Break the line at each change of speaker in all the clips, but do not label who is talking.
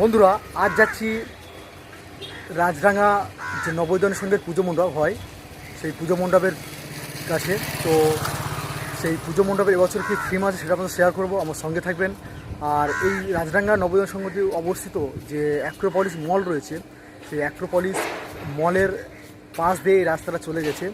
বন্ধুরা, আজ যাচ্ছি রাজডাঙ্গা যে নবোদয় সঙ্গের পুজো মণ্ডপ হয়, সেই পুজো মণ্ডপের কাছে। তো সেই পুজো মণ্ডপের এবছর কি থিম আছে সেটা আপনাদের শেয়ার করব, আমার সঙ্গে থাকবেন। আর এই রাজডাঙ্গা নবোদয় সঙ্গতে অবস্থিত যে অ্যাক্রোপলিস মল রয়েছে, সেই অ্যাক্রোপলিস মলের পাশ দিয়ে এই রাস্তাটা চলে গেছে।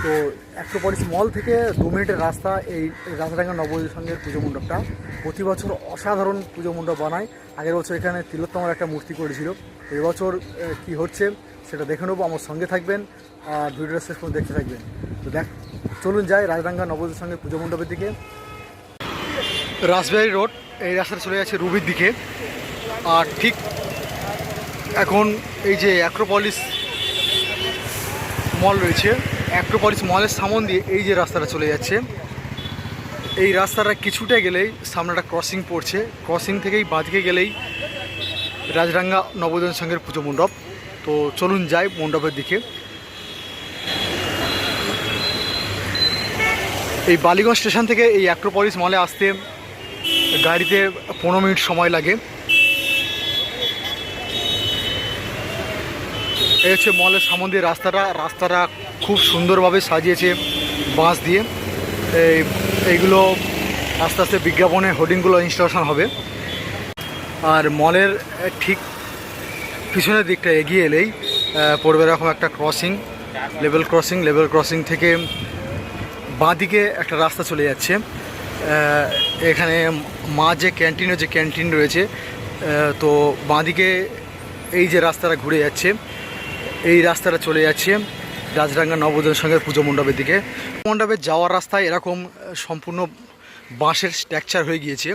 তো অ্যাক্রোপলিস মল থেকে দু মিনিটের রাস্তা, এই রাজডাঙ্গা নবোদয় সঙ্গের পুজো মণ্ডপটা। প্রতি বছর অসাধারণ পুজো মণ্ডপ বানায়। আগের বছর এখানে তিলোত্তমার একটা মূর্তি করেছিল। এবছর কি হচ্ছে সেটা দেখে নেব। আমার সঙ্গে থাকবেন, আর ভিডিওটা শেষ পর্যন্ত দেখতে থাকবেন। তো দেখ, চলুন যাই রাজডাঙ্গা নবোদয় সঙ্গে পুজো মণ্ডপের দিকে। রাসবিহারি রোড, এই রাস্তাটা চলে যাচ্ছে রুবির দিকে। আর ঠিক এখন এই যে অ্যাক্রোপলিস মল রয়েছে অ্যাক্রোপলিস মলের সামন দিয়ে এই যে রাস্তাটা চলে যাচ্ছে। এই রাস্তাটা কিছুটা গেলেই সামনেটা ক্রসিং পড়ছে। ক্রসিং থেকেই বাঁদিকে গেলেই রাজরাঙ্গা নবোদয় সঙ্গের পুজো মণ্ডপ। তো চলুন যাই মণ্ডপের দিকে। এই বালিগঞ্জ স্টেশন থেকে এই অ্যাক্রোপলিস মলে আসতে গাড়িতে পনেরো মিনিট সময় লাগে। এই হচ্ছে মলের সামন রাস্তাটা। রাস্তাটা খুব সুন্দরভাবে সাজিয়েছে বাঁশ দিয়ে। এই, এইগুলো আস্তে আস্তে বিজ্ঞাপনে হোর্ডিংগুলো ইনস্টলেশন হবে। আর মলের ঠিক পিছনের দিকটা এগিয়ে এলেই পড়বে এরকম একটা crossing level crossing level crossing থেকে বাঁদিকে একটা রাস্তা চলে যাচ্ছে। এখানে মা যে ক্যান্টিনের যে ক্যান্টিন রয়েছে। তো বাঁদিকে এই যে রাস্তাটা ঘুরে যাচ্ছে এই রাস্তাটা চলে যাচ্ছে রাজরাঙ্গা নবোদয় সঙ্গে পুজো মণ্ডপের দিকে। মণ্ডপে যাওয়ার রাস্তায় এরকম সম্পূর্ণ বাঁশের স্ট্রাকচার হয়ে গিয়েছে।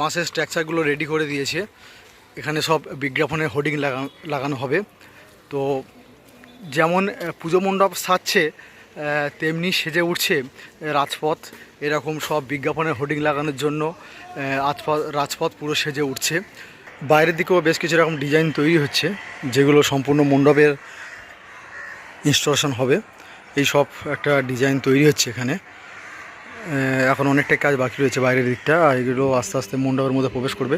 বাঁশের স্ট্রাকচারগুলো রেডি করে দিয়েছে। এখানে সব বিজ্ঞাপনের হোর্ডিং লাগানো লাগানো হবে। তো যেমন পুজো মণ্ডপ সাজছে তেমনি সেজে উঠছে রাজপথ। এরকম সব বিজ্ঞাপনের হোর্ডিং লাগানোর জন্য রাজপথ রাজপথ পুরো সেজে উঠছে। বাইরের দিকেও বেশ কিছু রকম ডিজাইন তৈরি হচ্ছে, যেগুলো সম্পূর্ণ মণ্ডপের ইনস্টলেশন হবে। এই সব একটা ডিজাইন তৈরি হচ্ছে এখানে। এখন অনেকটাই কাজ বাকি রয়েছে বাইরের দিকটা, আর এগুলো আস্তে আস্তে মণ্ডপের মধ্যে প্রবেশ করবে।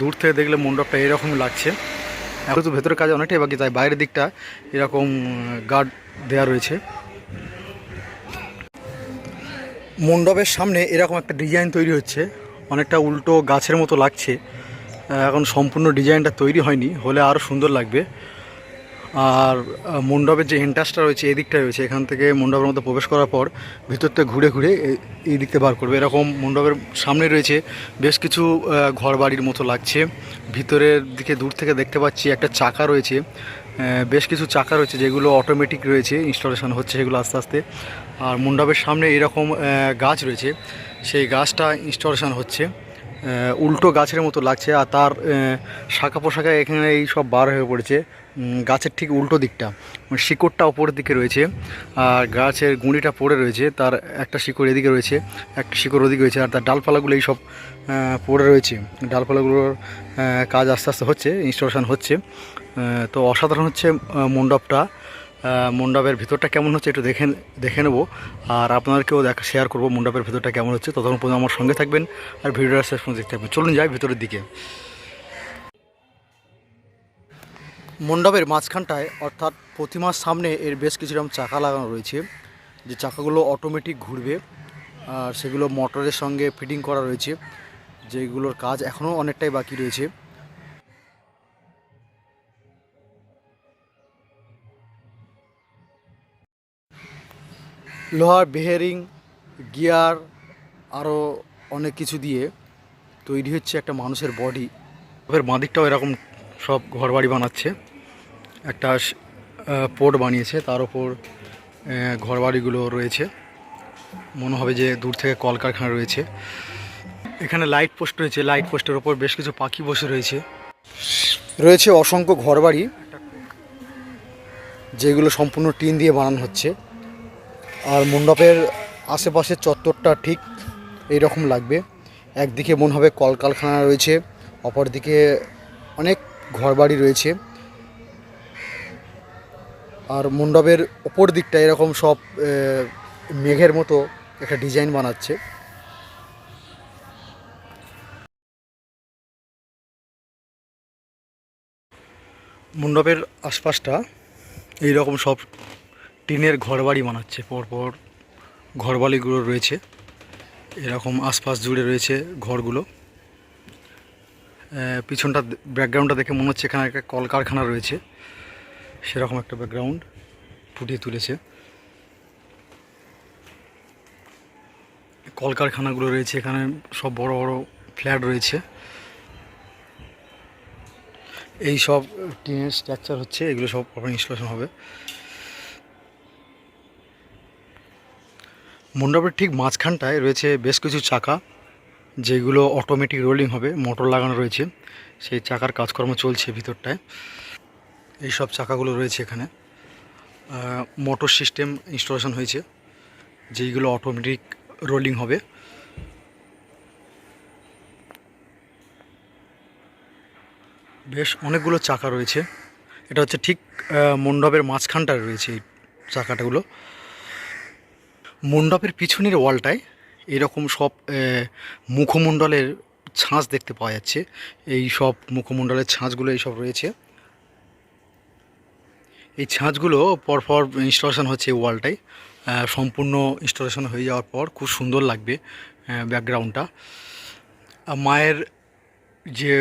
দূর থেকে দেখলে মণ্ডপটা এরকম লাগছে। এখন তো ভেতরের কাজ অনেকটাই বাকি, তাই বাইরের দিকটা এরকম গার্ড দেওয়া রয়েছে। মণ্ডপের সামনে এরকম একটা ডিজাইন তৈরি হচ্ছে। অনেকটা উল্টো গাছের মতো লাগছে। এখন সম্পূর্ণ ডিজাইনটা তৈরি হয়নি, হলে আরও সুন্দর লাগবে। আর মণ্ডপের যে এন্টাসটা রয়েছে, এই দিকটা রয়েছে, এখান থেকে মণ্ডপের মধ্যে প্রবেশ করার পর ভিতর থেকে ঘুরে ঘুরে এই দিকতে বার করবে। এরকম মণ্ডপের সামনে রয়েছে, বেশ কিছু ঘর বাড়ির মতো লাগছে। ভিতরের দিকে দূর থেকে দেখতে পাচ্ছি একটা চাকা রয়েছে বেশ কিছু চাকা রয়েছে যেগুলো অটোমেটিক রয়েছে ইনস্টলেশন হচ্ছে সেগুলো আস্তে আস্তে। আর মণ্ডপের সামনে এরকম গাছ রয়েছে, সেই গাছটা ইনস্টলেশন হচ্ছে। উল্টো গাছের মতো লাগছে আর তার শাখা পোশাখা এখানে এই সব বার হয়ে পড়েছে। গাছের ঠিক উল্টো দিকটা মানে শিকড়টা ওপরের দিকে রয়েছে আর গাছের গুঁড়িটা পড়ে রয়েছে, তার একটা শিকড় এদিকে রয়েছে, একটা শিকড় ওদিকে রয়েছে আর তার ডালপালাগুলো এই সব পড়ে রয়েছে। ডালপালাগুলোর কাজ আস্তে আস্তে হচ্ছে, ইনস্টলেশন হচ্ছে। তো অসাধারণ হচ্ছে মণ্ডপটা মণ্ডপের ভিতরটা কেমন হচ্ছে একটু দেখে দেখে নেব। আর আপনাদেরকেও দেখা শেয়ার করব মণ্ডপের ভিতরটা কেমন হচ্ছে। ততক্ষণ পর্যন্ত আমার সঙ্গে থাকবেন আর ভিডিওটা শেষ পর্যন্ত দেখতে থাকবেন। চলুন যাই ভিতরের দিকে। মণ্ডপের মাঝখানটায়, অর্থাৎ প্রতিমার সামনে এর বেশ কিছু রকম চাকা লাগানো রয়েছে, যে চাকাগুলো অটোমেটিক ঘুরবে। আর সেগুলো মোটরের সঙ্গে ফিটিং করা রয়েছে, যেগুলোর কাজ এখনও অনেকটাই বাকি রয়েছে। লোহার বেয়ারিং গিয়ার আরও অনেক কিছু দিয়ে তৈরি হচ্ছে একটা মানুষের বডি। এর বাঁদিকটাও এরকম সব ঘরবাড়ি বানাচ্ছে। একটা পোর্ট বানিয়েছে তার ওপর ঘরবাড়িগুলো রয়েছে। মনে হবে যে দূর থেকে কলকারখানা রয়েছে। এখানে লাইট পোস্ট রয়েছে লাইট পোস্টের ওপর বেশ কিছু পাখি বসে রয়েছে। রয়েছে অসংখ্য ঘরবাড়ি যেগুলো সম্পূর্ণ টিন দিয়ে বানানো হচ্ছে। আর মণ্ডপের আশেপাশের চত্বরটা ঠিক এই রকম লাগবে। একদিকে মনে হবে কলকারখানা রয়েছে, অপরদিকে অনেক ঘরবাড়ি রয়েছে। আর মণ্ডপের ওপর দিকটা এরকম সব মেঘের মতো একটা ডিজাইন বানাচ্ছে। মণ্ডপের আশপাশটা এই রকম সব টিনের ঘরবাড়ি বানাচ্ছে। পরপর ঘরবাড়িগুলো রয়েছে। এরকম আশপাশ জুড়ে রয়েছে ঘরগুলো। পিছনটা ব্যাকগ্রাউন্ডটা দেখে মনে হচ্ছে এখানে একটা কলকারখানা রয়েছে। সেরকম একটা ব্যাকগ্রাউন্ড ফুটিয়ে তুলেছে। কলকারখানাগুলো রয়েছে, এখানে সব বড় বড় ফ্ল্যাট রয়েছে। এই সব টিনের স্ট্রাকচার হচ্ছে, এগুলো সব ইনস্টলেশন হবে। মণ্ডপের ঠিক মাঝখানটায় রয়েছে বেশ কিছু চাকা, যেগুলো অটোমেটিক রোলিং হবে মোটর লাগানো রয়েছে। সেই চাকার কাজকর্ম চলছে ভিতরটায়। এই সব চাকাগুলো রয়েছে এখানে। মোটর সিস্টেম ইনস্টলেশন হয়েছে, যেইগুলো অটোমেটিক রোলিং হবে। বেশ অনেকগুলো চাকা রয়েছে। এটা হচ্ছে ঠিক মণ্ডপের মাঝখানটায় রয়েছে এই চাকাটাগুলো। মণ্ডপের পিছনের ওয়ালটায় এরকম সব মুখমণ্ডলের ছাঁচ দেখতে পাওয়া যাচ্ছে। এই সব মুখমণ্ডলের ছাঁচগুলো এইসব রয়েছে। এই ছাঁচগুলো পরপর ইনস্টলেশন হচ্ছে এই ওয়ালটায়। সম্পূর্ণ ইনস্টলেশন হয়ে যাওয়ার পর খুব সুন্দর লাগবে ব্যাকগ্রাউন্ডটা। মায়ের যে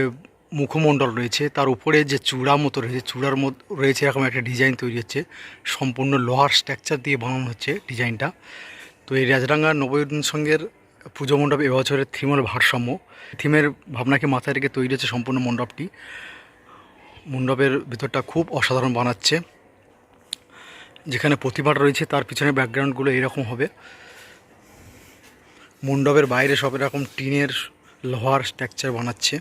মুখমণ্ডল রয়েছে। তার উপরে যে চূড়া মতো রয়েছে, চূড়ার মতো রয়েছে এরকম একটা ডিজাইন তৈরি হচ্ছে। সম্পূর্ণ লোহার স্ট্রাকচার দিয়ে বানানো হচ্ছে ডিজাইনটা। তো এই রাজরাঙ্গা নবীন সঙ্গের পুজো মণ্ডপ এবছরের থিমের ভারসাম্য। থিমের ভাবনাকে মাথায় রেখে তৈরি হচ্ছে সম্পূর্ণ মণ্ডপটি। মণ্ডপের ভিতরটা খুব অসাধারণ বানাচ্ছে। যেখানে প্রতিভাটা রয়েছে, তার পিছনে ব্যাকগ্রাউন্ডগুলো এরকম হবে। মণ্ডপের বাইরে সব এরকম টিনের লোহার স্ট্রাকচার বানাচ্ছে।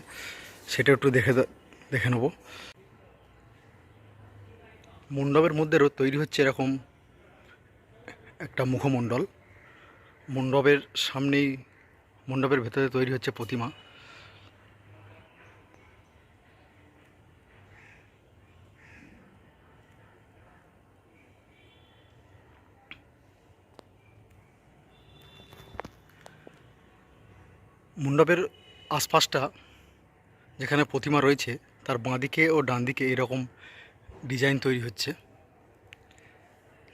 সেটা একটু দেখে দেখে নেব। মণ্ডপের মধ্যে রো- তৈরি হচ্ছে এরকম একটা মুখমণ্ডল। মণ্ডপের সামনেই মণ্ডপের ভেতরে তৈরি হচ্ছে প্রতিমা। মণ্ডপের আশপাশটা যেখানে প্রতিমা রয়েছে, তার বাঁদিকে ও ডান দিকে এরকম ডিজাইন তৈরি হচ্ছে।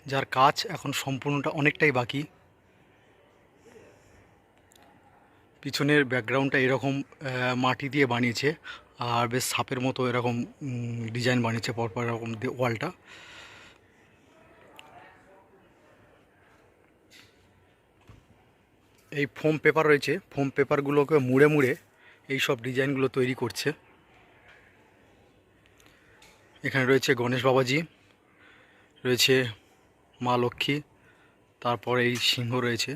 যার কাজ এখন সম্পূর্ণটা অনেকটাই বাকি। পিছনের ব্যাকগ্রাউন্ডটা এরকম মাটি দিয়ে বানিয়েছে আর বেশ সাপের মতো এরকম ডিজাইন বানিয়েছে পরপর এরকম ওয়ালটা এই ফোম পেপার রয়েছে, ফোম পেপারগুলোকে মুড়ে মুড়ে এই সব ডিজাইনগুলো তৈরি করছে। এখানে রয়েছে গণেশ বাবাজি, রয়েছে মা লক্ষ্মী, তারপর এই সিংহ রয়েছে।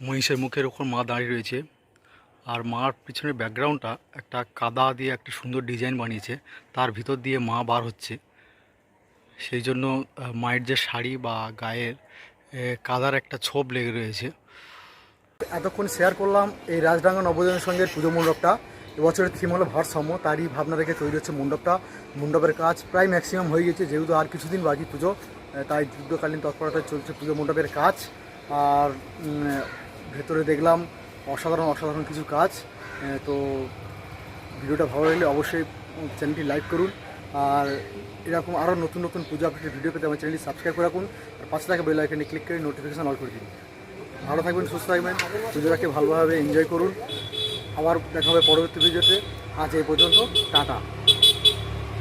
মহিষের মুখের ওপর মা দাঁড়িয়ে রয়েছে। আর মার পিছনের ব্যাকগ্রাউন্ডটা একটা কাদা দিয়ে একটা সুন্দর ডিজাইন বানিয়েছে। তার ভিতর দিয়ে মা বার হচ্ছে। সেই জন্য মায়ের যে শাড়ি বা গায়ের কাদার একটা ছোপ লেগে রয়েছে। এতক্ষণ শেয়ার করলাম এই রাজডাঙ্গা নবোদয় সঙ্গে পুজো মণ্ডপটা। এবছরের থিম হলো ভারসাম্য, তারই ভাবনা রেখে তৈরি হচ্ছে মণ্ডপটা। মণ্ডপের কাজ প্রায় ম্যাক্সিমাম হয়ে গেছে যেহেতু আর কিছুদিন বাকি পুজো তাই যুদ্ধকালীন তৎপরতায় চলছে পুজো মণ্ডপের কাজ। আর ভেতরে দেখলাম অসাধারণ অসাধারণ কিছু কাজ। তো ভিডিওটা ভালো লাগলে অবশ্যই চ্যানেলটি লাইক করুন। আর এরকম আরও নতুন নতুন পুজো আপডেটের ভিডিও পেতে আমার চ্যানেলটি সাবস্ক্রাইব করে রাখুন। আর পাশে থাকা বেল আইকনে ক্লিক করে নোটিফিকেশান অল করে দিন। ভালো থাকবেন, সুস্থ থাকবেন, পুজোটাকে ভালোভাবে এনজয় করুন। আবার দেখা হবে পরবর্তী ভিডিওতে আজ এই পর্যন্ত, টাটা।